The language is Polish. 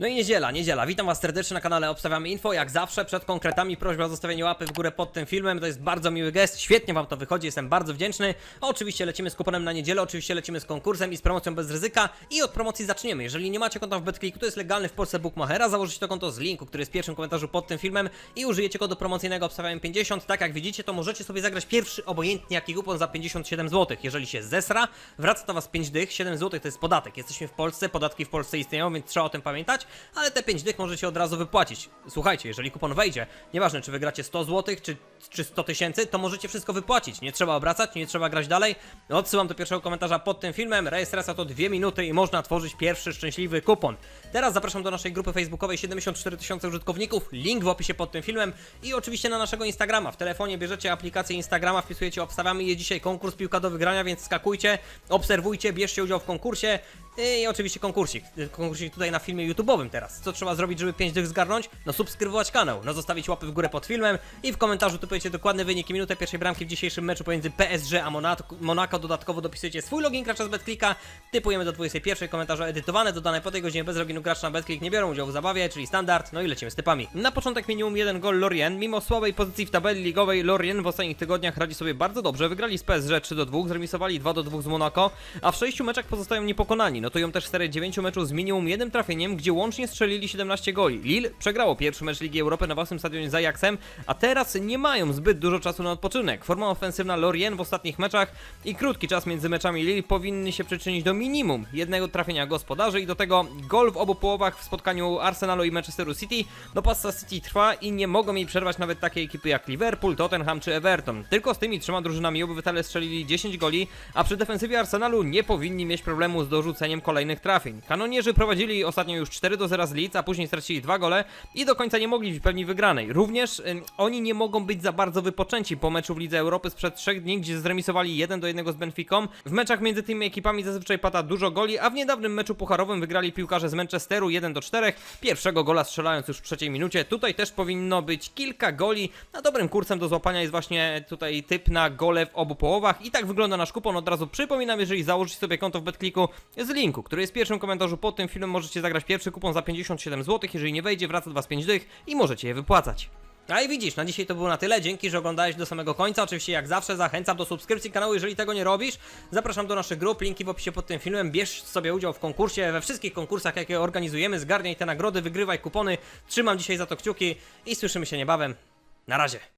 No i niedziela, niedziela. Witam Was serdecznie na kanale Obstawiamy Info. Jak zawsze, przed konkretami prośba o zostawienie łapy w górę pod tym filmem. To jest bardzo miły gest. Świetnie Wam to wychodzi, jestem bardzo wdzięczny. Oczywiście lecimy z kuponem na niedzielę, oczywiście lecimy z konkursem i z promocją bez ryzyka. I od promocji zaczniemy. Jeżeli nie macie konta w BetClick, to jest legalny w Polsce Bookmachera. Założycie to konto z linku, który jest w pierwszym komentarzu pod tym filmem i użyjecie kodu promocyjnego Obstawiamy 50. Tak jak widzicie, to możecie sobie zagrać pierwszy obojętnie jaki kupon za 57 zł. Jeżeli się zesra, wraca do Was 5 dych. 7 zł to jest podatek. Jesteśmy w Polsce, podatki w Polsce istnieją, więc trzeba o tym pamiętać. Ale te 5 dych możecie od razu wypłacić. Słuchajcie, jeżeli kupon wejdzie, nieważne czy wygracie 100 zł czy, czy 100 tysięcy, to możecie wszystko wypłacić. Nie trzeba obracać, nie trzeba grać dalej. Odsyłam do pierwszego komentarza pod tym filmem. Rejestracja to 2 minuty i można tworzyć pierwszy szczęśliwy kupon. Teraz zapraszam do naszej grupy facebookowej 74 tysiące użytkowników. Link w opisie pod tym filmem i oczywiście na naszego Instagrama. W telefonie bierzecie aplikację Instagrama, wpisujecie obstawiamy. Jest dzisiaj konkurs piłka do wygrania, więc skakujcie, obserwujcie, bierzcie udział w konkursie i oczywiście konkursik. Konkursik tutaj na filmie YouTube'owym teraz. Co trzeba zrobić, żeby 5 dych zgarnąć? No subskrybować kanał, no zostawić łapy w górę pod filmem i w komentarzu typujecie dokładne wyniki, minutę pierwszej bramki w dzisiejszym meczu pomiędzy PSG a Monaco. Monaco. Dodatkowo dopisujecie swój login gracza z BetClicka. Typujemy do 21 komentarze edytowane, dodane po tej godzinie bez loginu gracza na BetClick nie biorą udziału w zabawie, czyli standard, no i lecimy z typami. Na początek minimum jeden gol Lorient. Mimo słabej pozycji w tabeli ligowej, Lorient w ostatnich tygodniach radzi sobie bardzo dobrze. Wygrali z PSG 3 do 2, zremisowali 2 do 2 z Monaco, a w 6 meczach pozostają niepokonani. Notują też serię 9 meczów z minimum jednym trafieniem, gdzie łącznie strzelili 17 goli. Lille przegrało pierwszy mecz Ligi Europy na własnym stadionie z Ajaxem, a teraz nie mają zbyt dużo czasu na odpoczynek. Forma ofensywna Lorient w ostatnich meczach i krótki czas między meczami Lille powinny się przyczynić do minimum jednego trafienia gospodarzy i do tego gol w obu połowach w spotkaniu Arsenalu i Manchesteru City. No pasta City trwa i nie mogą jej przerwać nawet takie ekipy jak Liverpool, Tottenham czy Everton. Tylko z tymi trzema drużynami obywatele strzelili 10 goli, a przy defensywie Arsenalu nie powinni mieć problemu z dorzuceniem kolejnych trafień. Kanonierzy prowadzili ostatnio już 4 do 0 z Leeds, a później stracili dwa gole i do końca nie mogli wypełnić wygranej. Również ym, oni nie mogą być za bardzo wypoczęci po meczu w Lidze Europy sprzed 3 dni, gdzie zremisowali 1 do 1 z Benficą. W meczach między tymi ekipami zazwyczaj pada dużo goli, a w niedawnym meczu pucharowym wygrali piłkarze z Manchesteru 1 do 4, pierwszego gola strzelając już w trzeciej minucie. Tutaj też powinno być kilka goli. Na dobrym kursem do złapania jest właśnie tutaj typ na gole w obu połowach i tak wygląda nasz kupon. Od razu przypominam, jeżeli założycie sobie konto w BetClicku z linku, który jest w pierwszym komentarzu pod tym filmem, możecie zagrać pierwszy kupon za 57 zł. Jeżeli nie wejdzie, wraca do Was 5 dych i możecie je wypłacać. A i widzisz, na dzisiaj to było na tyle. Dzięki, że oglądałeś do samego końca. Oczywiście, jak zawsze, zachęcam do subskrypcji kanału, jeżeli tego nie robisz. Zapraszam do naszych grup, linki w opisie pod tym filmem. Bierz sobie udział w konkursie, we wszystkich konkursach, jakie organizujemy. Zgarniaj te nagrody, wygrywaj kupony. Trzymam dzisiaj za to kciuki i słyszymy się niebawem. Na razie.